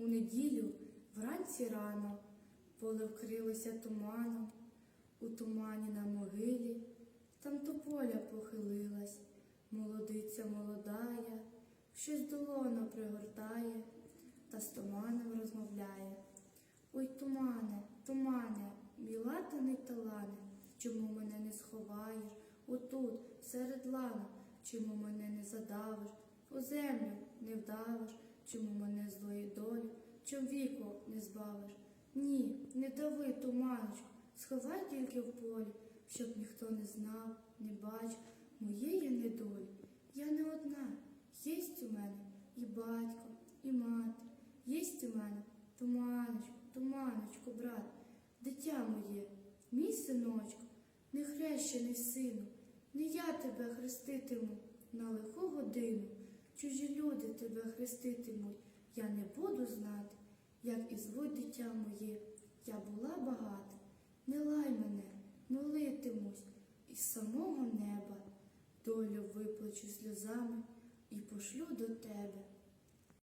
У неділю вранці рано поле вкрилося туманом, у тумані на могилі, там тополя похилилась, молодиця молодая, щось долоно пригортає та з туманом розмовляє. Ой, тумане, тумане, мій латаний талане, чому мене не сховаєш? Отут, серед лана, чому мене не задавиш, у землю не вдавиш, чому мене злої долі, чом віку не збавиш? Ні, не дави, туманочку, сховай тільки в полі, щоб ніхто не знав, не бачив моєї недолі. Я не одна, єсть у мене і батько, і мати, єсть у мене туманочку, туманочку, брат, дитя моє, мій синочку, не хрещений сину, не я тебе хреститиму на лиху годину. Чужі люди тебе хреститимуть, я не буду знати, як і звуть дитя моє, я була багата. Не лай мене, молитимусь із самого неба, долю виплачу сльозами і пошлю до тебе.